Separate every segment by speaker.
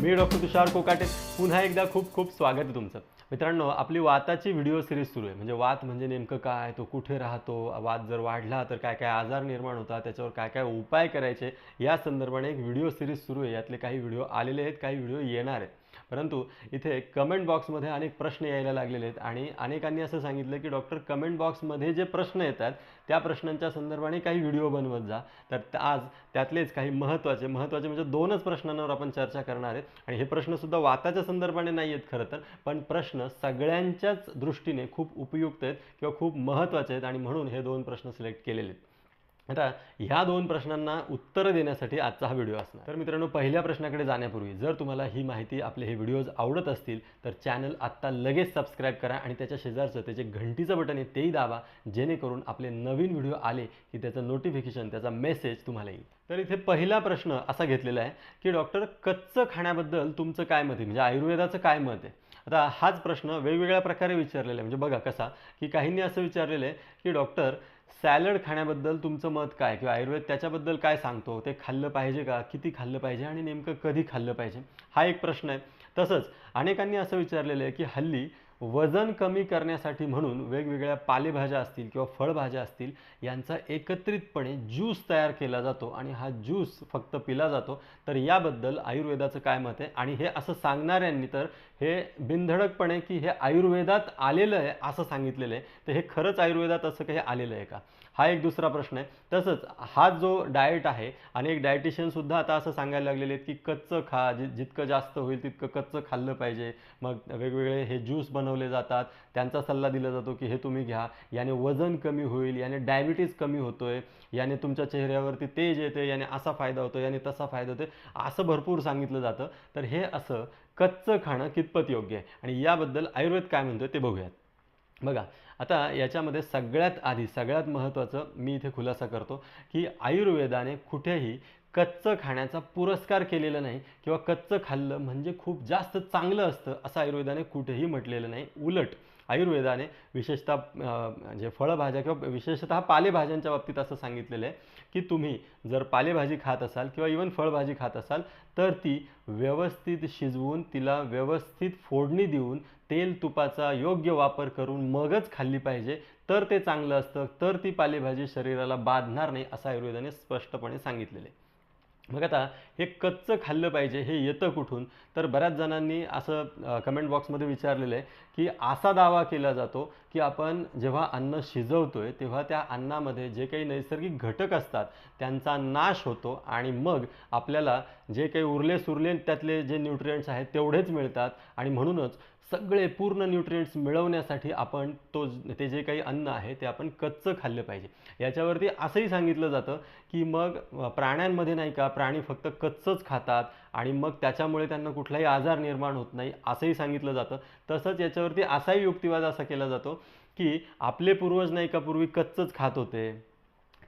Speaker 1: मी doctor तुषार कोकाटे. पुन्हा एकदा खूप खूप स्वागत आहे तुमचं. मित्रांनो आपली वाताची व्हिडिओ सिरीज सुरू आहे. म्हणजे वात म्हणजे नेमकं काय? तो कुठे राहतो? वात जर वाढला तर काय काय आजार निर्माण होतात? त्याच्यावर काय काय उपाय करायचे? या संदर्भाने एक व्हिडिओ सिरीज सुरू आहे. यातले काही व्हिडिओ आलेले आहेत काही व्हिडिओ येणार आहेत. परंतु इथे कमेंट बॉक्समध्ये अनेक प्रश्न यायला लागलेले आहेत आणि अनेकांनी असं सांगितलं की डॉक्टर कमेंट बॉक्समध्ये जे प्रश्न येतात त्या प्रश्नांच्या संदर्भाने काही व्हिडिओ बनवत जा. तर त्या- आज त्यातलेच काही महत्त्वाचे महत्त्वाचे म्हणजे दोनच प्रश्नांवर आपण चर्चा करणार आहेत आणि हे प्रश्नसुद्धा वाताच्या संदर्भाने नाही आहेत खरं तर पण प्रश्न सगळ्यांच्याच दृष्टीने खूप उपयुक्त आहेत किंवा खूप महत्त्वाचे आहेत आणि म्हणून हे दोन प्रश्न सिलेक्ट केलेले आहेत. आता ह्या दोन प्रश्नांना उत्तरं देण्यासाठी आजचा हा व्हिडिओ असणार. तर मित्रांनो पहिल्या प्रश्नाकडे जाण्यापूर्वी जर तुम्हाला ही माहिती आपले हे व्हिडिओज आवडत असतील तर चॅनल आत्ता लगेच सबस्क्राईब करा आणि त्याच्या शेजारचं त्याचे घंटीचं बटन आहे तेही दाबा जेणेकरून आपले नवीन व्हिडिओ आले की त्याचं नोटिफिकेशन त्याचा मेसेज तुम्हाला येईल. तर इथे पहिला प्रश्न असा घेतलेला आहे की डॉक्टर कच्चं खाण्याबद्दल तुमचं काय मत आहे? म्हणजे आयुर्वेदाचं काय मत आहे? आता हाच प्रश्न वेगवेगळ्या प्रकारे विचारलेला आहे. म्हणजे बघा कसा की काहींनी असं विचारलेलं आहे की डॉक्टर सॅलड खाण्याबद्दल तुमचं मत काय? किंवा आयुर्वेद त्याच्याबद्दल काय सांगतो? ते खाल्लं पाहिजे का? किती खाल्लं पाहिजे? आणि नेमकं कधी खाल्लं पाहिजे? हा एक प्रश्न आहे. तसंच अनेकांनी असं विचारलेलं आहे की हल्ली वजन कमी करण्यासाठी म्हणून वेगवेगळ्या पालेभाज्या असतील किंवा फळभाज्या असतील यांचा एकत्रितपणे ज्यूस तयार केला जातो आणि हा ज्यूस फक्त पिला जातो. तर याबद्दल आयुर्वेदाचं काय मत आहे? आणि हे असं सांगणाऱ्यांनी तर हे बिनधडकपणे की हे आयुर्वेदात आलेलं आहे असं सांगितलेलं आहे. तर हे खरंच आयुर्वेदात असं काही आलेलं आहे का? हा एक दुसरा प्रश्न आहे. तसंच हा जो डाएट आहे अनेक डायटिशियनसुद्धा आता असं सांगायला लागलेले आहेत की कच्चं खा जि जितकं जास्त होईल तितकं कच्चं खाल्लं पाहिजे. मग वेगवेगळे हे ज्यूस बनवले जातात. त्यांचा सल्ला दिला जातो की हे तुम्ही घ्या. याने वजन कमी होईल याने डायबिटीज कमी होतोय याने तुमच्या चेहऱ्यावरती तेज येते याने असा फायदा होतो याने तसा फायदा होतो असं भरपूर सांगितलं जातं. तर हे असं कच्चं खाणं कितपत योग्य आहे? आणि याबद्दल आयुर्वेद काय म्हणतोय ते बघूयात. बघा आता याच्यामध्ये सगळ्यात आधी सगळ्यात महत्त्वाचं मी इथे खुलासा करतो की आयुर्वेदाने कुठेही कच्चं खाण्याचा पुरस्कार केलेला नाही किंवा कच्चं खाल्लं म्हणजे खूप जास्त चांगलं असतं असं आयुर्वेदाने कुठेही म्हटलेलं नाही. उलट आयुर्वेदाने विशेषतः म्हणजे जे फळभाज्या किंवा विशेषतः पालेभाज्यांच्या बाबतीत असं सांगितलेलं आहे की तुम्ही जर पालेभाजी खात असाल किंवा इवन फळभाजी खात असाल तर ती व्यवस्थित शिजवून तिला व्यवस्थित फोडणी देऊन तेल तुपाचा योग्य वापर करून मगच खाल्ली पाहिजे. तर ते चांगलं असतं. तर ती पालेभाजी शरीराला बाधणार नाही असं आयुर्वेदाने स्पष्टपणे सांगितलेलं आहे. मग आता हे कच्चं खाल्लं पाहिजे हे येतं कुठून? तर बऱ्याच जणांनी असं कमेंट बॉक्समध्ये विचारलेलं आहे की असा दावा केला जातो की आपण जेव्हा अन्न शिजवतोय तेव्हा त्या अन्नामध्ये जे काही नैसर्गिक घटक असतात त्यांचा नाश होतो आणि मग आपल्याला जे काही उरले सुरले त्यातले जे न्यूट्रिएंट्स आहेत तेवढेच मिळतात. आणि म्हणूनच सगळे पूर्ण न्यूट्रियंट्स मिळवण्यासाठी आपण तो ते जे काही अन्न आहे ते आपण कच्चं खाल्लं पाहिजे. याच्यावरती असंही सांगितलं जातं की मग प्राण्यांमध्ये नाही का प्राणी फक्त कच्चंच खातात आणि मग त्याच्यामुळे त्यांना कुठलाही आजार निर्माण होत नाही असंही सांगितलं जातं. तसंच याच्यावरती असाही युक्तिवाद असा केला जातो की आपले पूर्वज नाही का पूर्वी कच्चंच खात होते.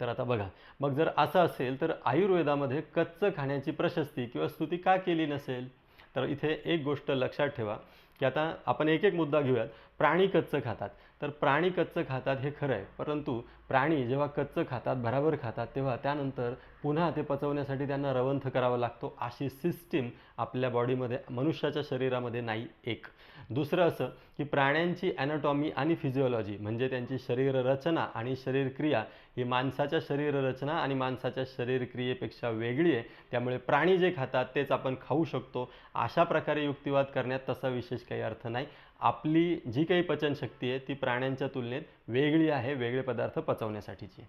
Speaker 1: तर आता बघा मग जर असं असेल तर आयुर्वेदामध्ये कच्चं खाण्याची प्रशस्ती किंवा स्तुती का केली नसेल? तर इथे एक गोष्ट लक्षात ठेवा की आता आपण एक एक मुद्दा घेऊयात. प्राणी कच्चं खातात. तर प्राणी कच्चं खातात हे खरं आहे. परंतु प्राणी जेव्हा कच्चं खातात भराभर खातात तेव्हा त्यानंतर पुन्हा ते पचवण्यासाठी त्यांना रवंथ करावा लागतो. अशी सिस्टीम आपल्या बॉडीमध्ये मनुष्याच्या शरीरामध्ये नाही एक. दुसरं असं की प्राण्यांची ॲनाटॉमी आणि फिजिओलॉजी म्हणजे त्यांची शरीर रचना आणि शरीरक्रिया ही माणसाच्या शरीर रचना आणि माणसाच्या शरीरक्रियेपेक्षा वेगळी आहे. त्यामुळे प्राणी जे खातात तेच आपण खाऊ शकतो. अशा प्रकारे युक्तिवाद करण्यात तसा विशेष काही अर्थ नाही. आपली जी काही पचनशक्ती आहे ती प्राण्यांच्या तुलनेत वेगळी आहे वेगळे पदार्थ पचवण्यासाठीची.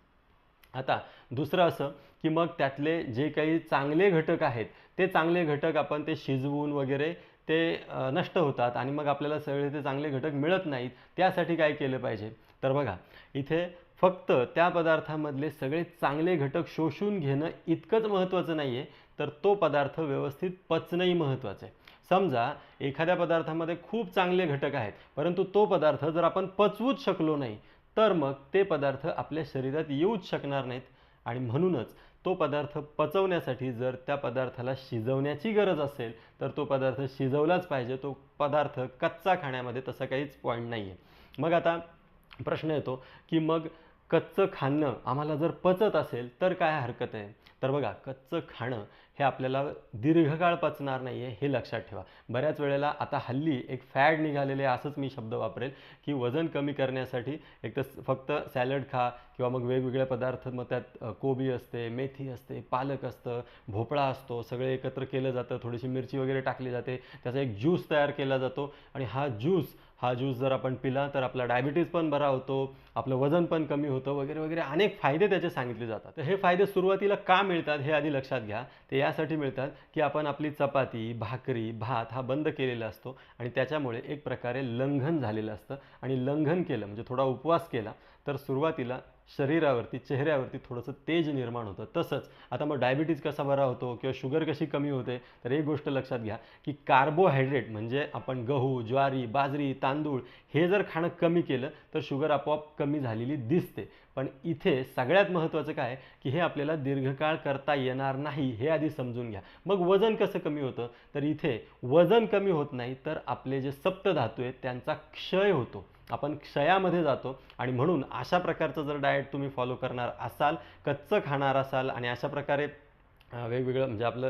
Speaker 1: आता दुसरं असं की मग त्यातले जे काही चांगले घटक आहेत ते चांगले घटक आपण ते शिजवून वगैरे ते नष्ट होतात आणि मग आपल्याला सगळे ते चांगले घटक मिळत नाहीत त्यासाठी काय केलं पाहिजे? तर बघा इथे फक्त त्या पदार्थामधले सगळे चांगले घटक शोषून घेणं इतकंच महत्त्वाचं नाही आहे तर तो पदार्थ व्यवस्थित पचणंही महत्त्वाचं आहे. समजा एखाद्या पदार्थामध्ये खूप चांगले घटक आहेत परंतु तो पदार्थ जर आपण पचवूच शकलो नाही तर मग ते पदार्थ आपल्या शरीरात येऊच शकणार नाहीत. आणि म्हणूनच तो पदार्थ पचवण्यासाठी जर त्या पदार्थाला शिजवण्याची गरज असेल तर तो पदार्थ शिजवलाच पाहिजे. तो पदार्थ कच्चा खाण्यामध्ये तसा काहीच पॉईंट नाही आहे मग आता प्रश्न येतो की मग कच्चं खाणं आम्हाला जर पचत असेल तर काय हरकत आहे? तर बघा कच्चं खाणं हे आपल्याला दीर्घकाळ पचणार नाही आहे हे लक्षात ठेवा. बऱ्याच वेळेला आता हल्ली एक फॅड निघालेले असंच मी शब्द वापरेल की वजन कमी करण्यासाठी एक तर फक्त सॅलड खा किंवा मग वेगवेगळे पदार्थ मग त्यात कोबी असते मेथी असते पालक असतं भोपळा असतो सगळे एकत्र केलं जातं थोडीशी मिरची वगैरे टाकली जाते त्याचा एक ज्यूस तयार केला जातो आणि हा ज्यूस हा ज्यूस जर आपण पिला तर आपला डायबिटीज पण बरा होतो आपलं वजन पण कमी होतं वगैरे वगैरे अनेक फायदे त्याचे सांगितले जातात. तर हे फायदे सुरुवातीला का मिळतात हे आधी लक्षात घ्या. ते यासाठी मिळतात की आपण आपली चपाती भाकरी भात हा बंद केलेला असतो आणि त्याच्यामुळे एक प्रकारे लंघन झालेलं असतं. आणि लंघन केलं म्हणजे थोडा उपवास केला तर सुरुवातीला शरीरावरती चेहऱ्यावरती थोडंसं तेज निर्माण होतं. तसंच आता मग डायबिटीज कसा बरा होतो किंवा शुगर कशी कमी होते तर एक गोष्ट लक्षात घ्या की कार्बोहायड्रेट म्हणजे आपण गहू ज्वारी बाजरी तांदूळ हे जर खाणं कमी केलं तर शुगर आपोआप कमी झालेली दिसते. पण इथे सगळ्यात महत्त्वाचं काय की हे आपल्याला दीर्घकाळ करता येणार नाही हे आधी समजून घ्या. मग वजन कसं कमी होतं? तर इथे वजन कमी होत नाही तर आपले जे सप्तधातू आहेत त्यांचा क्षय होतो. आपण क्षयामध्ये जातो आणि म्हणून अशा प्रकारचं जर डाएट तुम्ही फॉलो करणार असाल कच्चं खाणार असाल आणि अशा प्रकारे वेगवेगळं म्हणजे आपलं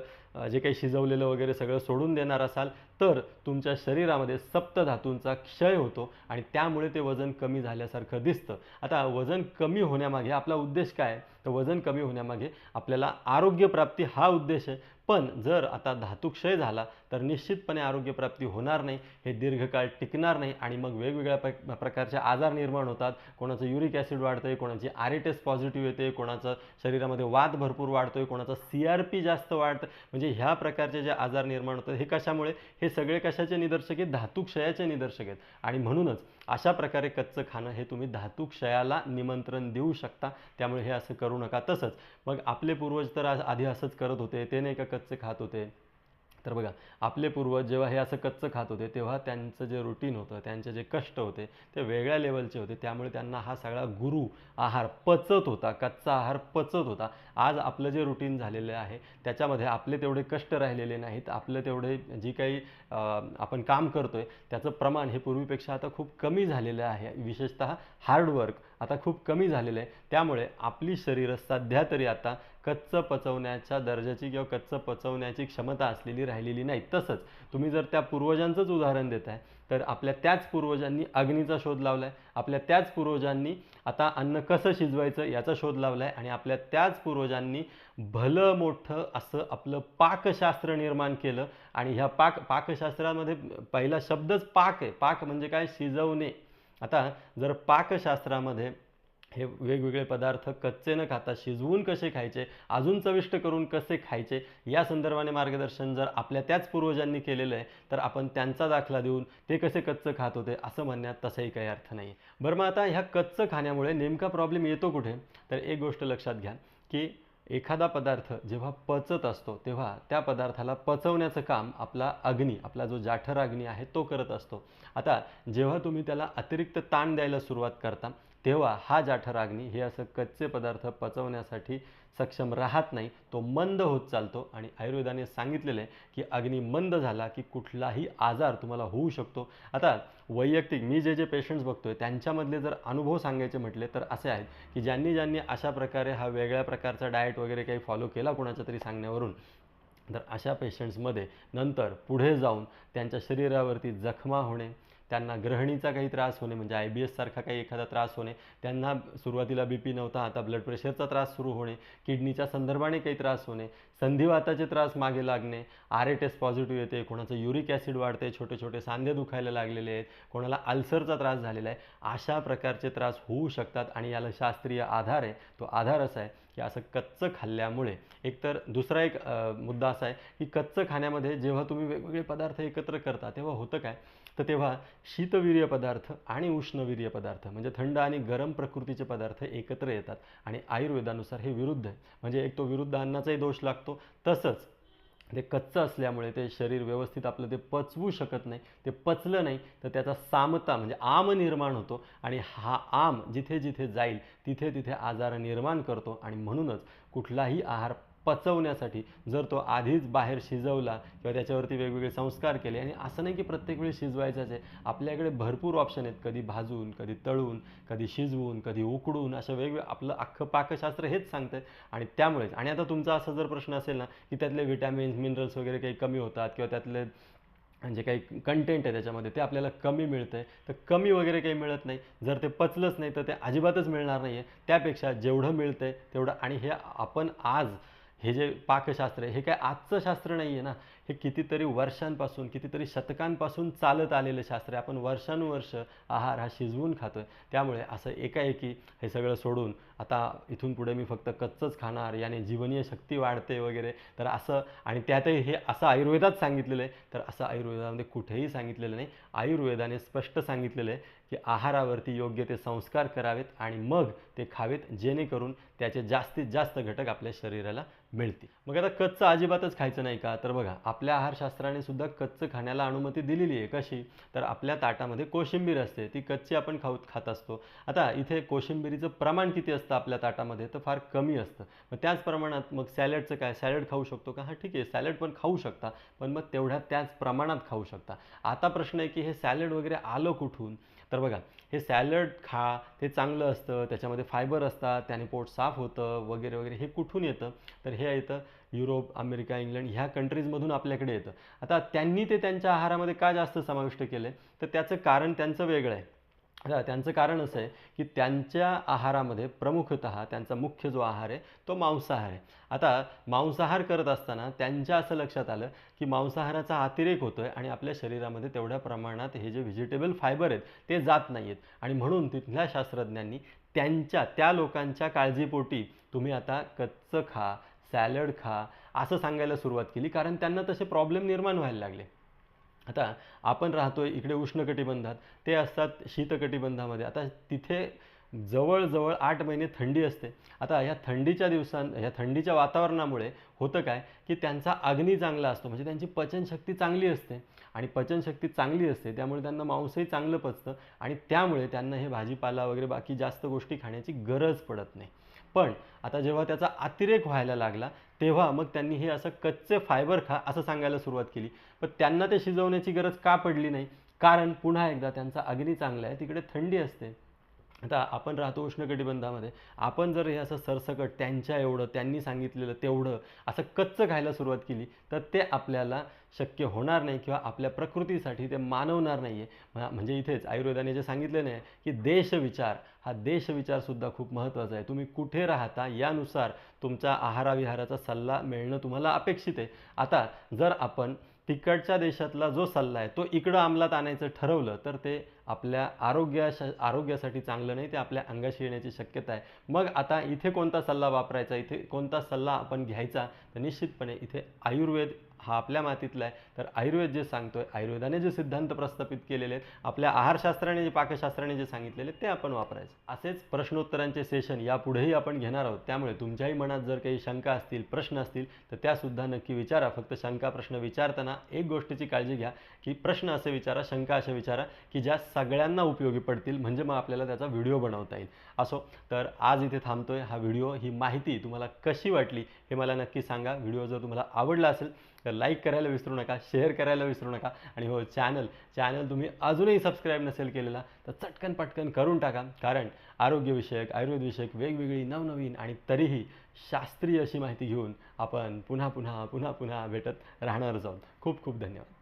Speaker 1: जे काही शिजवलेलं वगैरे सगळं सोडून देणार असाल तर तुमच्या शरीरामध्ये सप्तधातूंचा क्षय होतो आणि त्यामुळे ते वजन कमी झाल्यासारखं दिसतं. आता वजन कमी होण्यामागे आपला उद्देश काय आहे? तर वजन कमी होण्यामागे आपल्याला आरोग्यप्राप्ती हा उद्देश आहे. पण जर आता धातुक्षय झाला तर निश्चितपणे आरोग्यप्राप्ती होणार नाही हे दीर्घकाळ टिकणार नाही आणि मग वेगवेगळ्या प्र प्रकारचे आजार निर्माण होतात. कोणाचं युरिक ॲसिड आहे कोणाची आर ए टेस्ट पॉझिटिव्ह येते कोणाचं शरीरामध्ये वाद भरपूर वाढतोय कोणाचं सी आर पी जास्त वाढतं. म्हणजे म्हणजे ह्या प्रकारचे जे आजार निर्माण होतात हे कशामुळे? हे सगळे कशाचे निदर्शक आहेत? धातुक्षयाचे निदर्शक आहेत. आणि म्हणूनच अशा प्रकारे कच्चं खाणं हे तुम्ही धातुक्षयाला निमंत्रण देऊ शकता. त्यामुळे हे असं करू नका. तसंच मग आपले पूर्वज तर आधी असंच करत होते ते नाही का कच्चे खात होते? तर बघा आपले पूर्वज जेव्हा हे असं कच्चं खात होते तेव्हा त्यांचं जे रुटीन होतं त्यांचे जे कष्ट होते ते वेगळ्या लेवलचे होते. त्यामुळे त्यांना हा सगळा गुरु आहार पचत होता कच्चा आहार पचत होता. आज आपलं जे रुटीन झालेलं आहे त्याच्यामध्ये आपले तेवढे कष्ट राहिलेले नाहीत. आपलं तेवढे जी काही आपण काम करतो आहे त्याचं प्रमाण हे पूर्वीपेक्षा आता खूप कमी झालेलं आहे. विशेषतः हार्डवर्क आता खूप कमी झालेलं आहे. त्यामुळे आपली शरीरं सध्या तरी आता कच्चं पचवण्याच्या दर्जाची किंवा कच्चं पचवण्याची क्षमता असलेली राहिलेली नाही. तसंच तुम्ही जर त्या पूर्वजांचंच उदाहरण देत आहे तर आपल्या त्याच पूर्वजांनी अग्नीचा शोध लावला आहे आपल्या त्याच पूर्वजांनी आता अन्न कसं शिजवायचं याचा शोध लावला आहे आणि आपल्या त्याच पूर्वजांनी भलं मोठं असं आपलं पाकशास्त्र निर्माण केलं आणि ह्या पाक पाकशास्त्रामध्ये पहिला शब्दच पाक आहे. पाक म्हणजे काय? शिजवणे. आता जर पाकशास्त्रामध्ये हे वेगवेगळे पदार्थ कच्चे न खाता शिजवून कसे खायचे अजून चविष्ट करून कसे खायचे या संदर्भाने मार्गदर्शन जर आपल्या त्याच पूर्वजांनी केलेलं आहे तर आपण त्यांचा दाखला देऊन ते कसे कच्चं खात होते असं म्हणण्यात तसाही काही अर्थ नाही. बरं मग आता ह्या कच्चं खाण्यामुळे नेमका प्रॉब्लेम येतो कुठे? तर एक गोष्ट लक्षात घ्या की एखादा पदार्थ जेव्हा पचत असतो तेव्हा त्या पदार्थाला पचवण्याचं काम आपला अग्नी आपला जो जाठर अग्नी आहे तो करत असतो. आता जेव्हा तुम्ही त्याला अतिरिक्त ताण द्यायला सुरुवात करता तेव्हा हा जाठराग्नी हे असं कच्चे पदार्थ पचवण्यासाठी सक्षम राहत नाही. तो मंद होत चालतो आणि आयुर्वेदाने सांगितलेलं आहे की अग्नी मंद झाला की कुठलाही आजार तुम्हाला होऊ शकतो. आता वैयक्तिक मी जे जे पेशंट्स बघतोय त्यांच्यामधले जर अनुभव सांगायचे म्हटले तर असे आहेत की ज्यांनी ज्यांनी अशा प्रकारे हा वेगळ्या प्रकारचा डाएट वगैरे काही फॉलो केला कोणाच्या तरी सांगण्यावरून तर अशा पेशंट्समध्ये नंतर पुढे जाऊन त्यांच्या शरीरावरती जखमा होणे त्यांना ग्रहणीचा काही त्रास होणे म्हणजे आय बी एससारखा काही एखादा त्रास होणे त्यांना सुरुवातीला बी पी नव्हता आता ब्लड प्रेशरचा त्रास सुरू होणे किडनीच्या संदर्भाने काही त्रास होणे संधिवाताचे त्रास मागे लागणे आर ए टेस्ट पॉझिटिव्ह येते कोणाचं युरिक ॲसिड वाढते छोटे छोटे सांधे दुखायला लागलेले आहेत कोणाला अल्सरचा त्रास झालेला आहे अशा प्रकारचे त्रास होऊ शकतात आणि याला शास्त्रीय आधार आहे तो आधार असा आहे की असं कच्चं खाल्ल्यामुळे. एकतर दुसरा एक मुद्दा असा आहे की कच्चं खाण्यामध्ये जेव्हा तुम्ही वेगवेगळे पदार्थ एकत्र करता तेव्हा होतं काय? तर तेव्हा शीतवीर्य पदार्थ आणि उष्णवीर्य पदार्थ म्हणजे थंड आणि गरम प्रकृतीचे पदार्थ एकत्र येतात आणि आयुर्वेदानुसार हे विरुद्ध आहे. म्हणजे एक तो विरुद्ध अन्नाचाही दोष लागतो. तसंच ते कच्चं असल्यामुळे ते शरीर व्यवस्थित आपलं ते पचवू शकत नाही ते पचलं नाही तर त्याचा सामता म्हणजे आम निर्माण होतो आणि हा आम जिथे जिथे जाईल तिथे तिथे आजार निर्माण करतो. आणि म्हणूनच कुठलाही आहार पचवण्यासाठी जर तो आधीच बाहेर शिजवला किंवा त्याच्यावरती वेगवेगळे संस्कार केले आणि असं नाही की प्रत्येक वेळी शिजवायचाच आहे आपल्याकडे भरपूर ऑप्शन आहेत. कधी भाजून कधी तळून कधी शिजवून कधी उकडून अशा वेगवेगळं आपलं अख्खं पाकशास्त्र हेच सांगतं आणि त्यामुळेच आणि आता तुमचा असा जर प्रश्न असेल ना की त्यातले विटॅमिन्स मिनरल्स वगैरे काही कमी होतात किंवा त्यातले जे काही कंटेंट आहे त्याच्यामध्ये ते आपल्याला कमी मिळतं आहे तर कमी वगैरे काही मिळत नाही. जर ते पचलंच नाही तर ते अजिबातच मिळणार नाही आहे त्यापेक्षा जेवढं मिळतं आहे तेवढं आणि हे आपण आज हे जे पाकशास्त्र आहे हे काय आजचं शास्त्र नाही आहे ना? हे कितीतरी वर्षांपासून कितीतरी शतकांपासून चालत आलेलं शास्त्र आहे. आपण वर्षानुवर्ष आहार हा शिजवून खातो आहे त्यामुळे असं एकाएकी हे सगळं सोडून आता इथून पुढे मी फक्त कच्चंच खाणार याने जीवनीय शक्ती वाढते वगैरे. तर असं आणि त्यातही हे असं आयुर्वेदात सांगितलेलं आहे. तर असं आयुर्वेदामध्ये कुठेही सांगितलेलं नाही. आयुर्वेदाने स्पष्ट सांगितलेलं आहे की आहारावरती योग्य ते संस्कार करावेत आणि मग ते खावेत जेणेकरून त्याचे जास्तीत जास्त घटक आपल्या शरीराला मिळतील. मग आता कच्चं अजिबातच खायचं नाही का? तर बघा आपल्या आहारशास्त्राने सुद्धा कच्चं खाण्याला अनुमती दिलेली आहे. कशी? तर आपल्या ताटामध्ये कोशिंबीर असते. ती कच्ची आपण खाऊ खात असतो. आता इथे कोशिंबिरीचं प्रमाण किती असतं आपल्या ताटामध्ये? तर फार कमी असतं. मग त्याच प्रमाणात मग सॅलडचं काय? सॅलड खाऊ शकतो का? हां ठीक आहे. सॅलड पण खाऊ शकता. पण मग तेवढ्या त्याच प्रमाणात खाऊ शकता. आता प्रश्न आहे की हे सॅलड वगैरे आलं कुठून? तर बघा हे सॅलड खा ते चांगलं असतं त्याच्यामध्ये फायबर असतात त्याने पोट साफ होतं वगैरे वगैरे हे कुठून येतं? तर हे येतं युरोप अमेरिका इंग्लंड ह्या कंट्रीजमधून आपल्याकडे येतं. आता त्यांनी ते त्यांच्या आहारामध्ये का जास्त समाविष्ट केलं आहे तर त्याचं कारण त्यांचं वेगळं आहे. त्यांचं कारण असं आहे की त्यांच्या आहारामध्ये प्रमुखतः त्यांचा मुख्य जो आहार आहे तो मांसाहार आहे. आता मांसाहार करत असताना त्यांच्या असं लक्षात आलं की मांसाहाराचा अतिरेक होतो आहे आणि आपल्या शरीरामध्ये तेवढ्या प्रमाणात हे जे व्हेजिटेबल फायबर आहेत ते जात नाही आहेत आणि म्हणून तिथल्या शास्त्रज्ञांनी त्यांच्या त्या लोकांच्या काळजीपोटी तुम्ही आता कच्चं खा सॅलड खा असं सांगायला सुरुवात केली कारण त्यांना तसे प्रॉब्लेम निर्माण व्हायला लागले. आता आपण राहतोय इकडे उष्णकटिबंधात ते असतात शीतकटिबंधामध्ये. आता तिथे जवळजवळ आठ महिने थंडी असते. आता ह्या थंडीच्या दिवसां ह्या थंडीच्या वातावरणामुळे होतं काय की त्यांचा अग्नी चांगला असतो. म्हणजे त्यांची पचनशक्ती चांगली असते. आणि पचनशक्ती चांगली असते त्यामुळे त्यांना मांसही चांगलं पचतं. आणि त्यामुळे त्यांना हे भाजीपाला वगैरे बाकी जास्त गोष्टी खाण्याची गरज पडत नाही. पण आता जेव्हा त्याचा अतिरेक व्हायला लागला तेव्हा मग त्यांनी हे असं कच्चे फायबर खा असं सांगायला सुरुवात केली. पण त्यांना ते शिजवण्याची गरज का पडली नाही? कारण पुन्हा एकदा त्यांचा अग्नी चांगला आहे तिकडे थंडी असते. आता आपण राहतो उष्णकटिबंधामध्ये. आपण जर हे असं सरसकट त्यांच्या एवढं त्यांनी सांगितलेलं तेवढं असं कच्चं खायला सुरुवात केली तर ते आपल्याला शक्य होणार नाही किंवा आपल्या प्रकृतीसाठी ते मानवणार नाही आहे म्हणजे इथेच आयुर्वेदाने जे सांगितले नाही की देशविचार हा देशविचारसुद्धा खूप महत्त्वाचा आहे. तुम्ही कुठे राहता यानुसार तुमच्या आहाराविहाराचा सल्ला मिळणं तुम्हाला अपेक्षित आहे. आता जर आपण तिकडच्या देशातला जो सल्ला आहे तो इकडं अंमलात आणायचं ठरवलं तर ते आपल्या आरोग्याश आरोग्यासाठी चांगलं नाही ते आपल्या अंगाशी येण्याची शक्यता आहे. मग आता इथे कोणता सल्ला वापरायचा? इथे कोणता सल्ला आपण घ्यायचा? तर निश्चितपणे इथे आयुर्वेद हा आपल्या मातीतला आहे. तर आयुर्वेद जे सांगतो आहे आयुर्वेदाने जे सिद्धांत प्रस्थापित केलेले आहेत आपल्या आहारशास्त्राने जे पाकशास्त्राने जे सांगितलेले ते आपण वापरायचं. असेच प्रश्नोत्तरांचे सेशन यापुढेही आपण घेणार आहोत. त्यामुळे तुमच्याही मनात जर काही शंका असतील प्रश्न असतील तर त्यासुद्धा नक्की विचारा. फक्त शंका प्रश्न विचारताना एक गोष्टीची काळजी घ्या की प्रश्न असे विचारा शंका असे विचारा की ज्या सगळ्यांना उपयोगी पडतील म्हणजे मग आपल्याला त्याचा व्हिडिओ बनवता येईल. असो तर आज इथे थांबतोय. हा व्हिडिओ ही माहिती तुम्हाला कशी वाटली हे मला नक्की सांगा. व्हिडिओ जर तुम्हाला आवडला असेल तर लाईक करायला विसरू नका शेअर करायला विसरू नका. आणि हो चॅनल चॅनल तुम्ही अजूनही सबस्क्राईब नसेल केलेला तर चटकन पटकन करून टाका. कारण आरोग्यविषयक आयुर्वेदविषयक वेगवेगळी नवनवीन आणि तरीही शास्त्रीय अशी माहिती घेऊन आपण पुन्हा पुन्हा पुन्हा पुन्हा भेटत राहणारच आहोत. खूप खूप धन्यवाद.